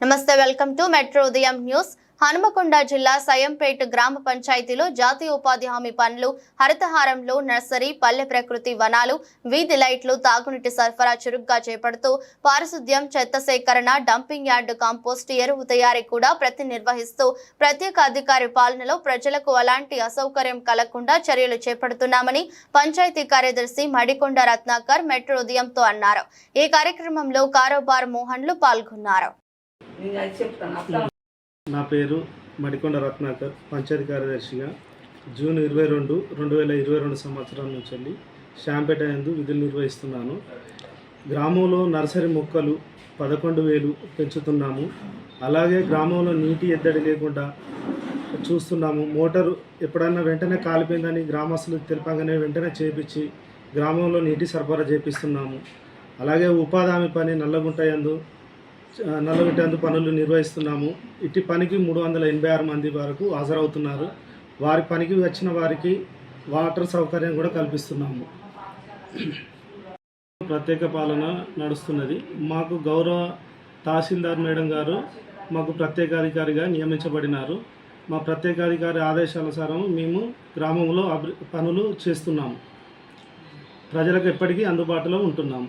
నమస్తే welcome to metro Udayam news. Hanumakonda జిల్లా సయంపేట్ గ్రామ పంచాయతీలో జాతీయ ఉపాధి హామీ పనులు హరితహారంలో నర్సరీ పల్లె ప్రకృతి వనాలు వీధి లైట్లు తాగునీటి సరఫరా చురుగ్గా చేపడుతూ పారిశుద్ధ్యం చెత్త సేకరణ డంపింగ్ యార్డు కాంపోస్ట్ ఎరువు తయారీ కూడా ప్రతి నిర్వహిస్తూ ప్రత్యేక అధికారి పాలనలో ప్రజలకు అలాంటి అసౌకర్యం కలగకుండా చర్యలు చేపడుతున్నామని పంచాయతీ కార్యదర్శి మడికొండ రత్నాకర్ మెట్రో ఉదయంతో అన్నారు. ఈ కార్యక్రమంలో కారోబార్ మోహన్లు పాల్గొన్నారు. నేను అది చెప్తాను. అట్లా నా పేరు మడికొండ రత్నాకర్ పంచాయతీ కార్యదర్శిగా. జూన్ ఇరవై రెండు రెండు వేల ఇరవై రెండు సంవత్సరం నుంచి వెళ్ళి శాంపేట ఎందు విధులు నిర్వహిస్తున్నాను. గ్రామంలో నర్సరీ మొక్కలు పదకొండు వేలు పెంచుతున్నాము. అలాగే గ్రామంలో నీటి ఎద్దడి లేకుండా చూస్తున్నాము. మోటారు ఎప్పుడన్నా వెంటనే కాలిపోయిందని గ్రామస్తులు తెలిపంగానే వెంటనే చేపించి గ్రామంలో నీటి సరఫరా చేపిస్తున్నాము. అలాగే ఉపాధి హామీ పని నల్లగుంట యందు పనులు నిర్వహిస్తున్నాము. ఇట్టి పనికి మూడు వందల ఎనభై ఆరు మంది వరకు హాజరవుతున్నారు. వారి పనికి వచ్చిన వారికి వాటర్ సౌకర్యం కూడా కల్పిస్తున్నాము. ప్రత్యేక పాలన నడుస్తున్నది. మాకు గౌరవ తహసీల్దార్ మేడం గారు మాకు ప్రత్యేకాధికారిగా నియమించబడినారు. మా ప్రత్యేకాధికారి ఆదేశానుసారం మేము గ్రామంలో అభి పనులు చేస్తున్నాము. ప్రజలకు ఎప్పటికీ అందుబాటులో ఉంటున్నాము.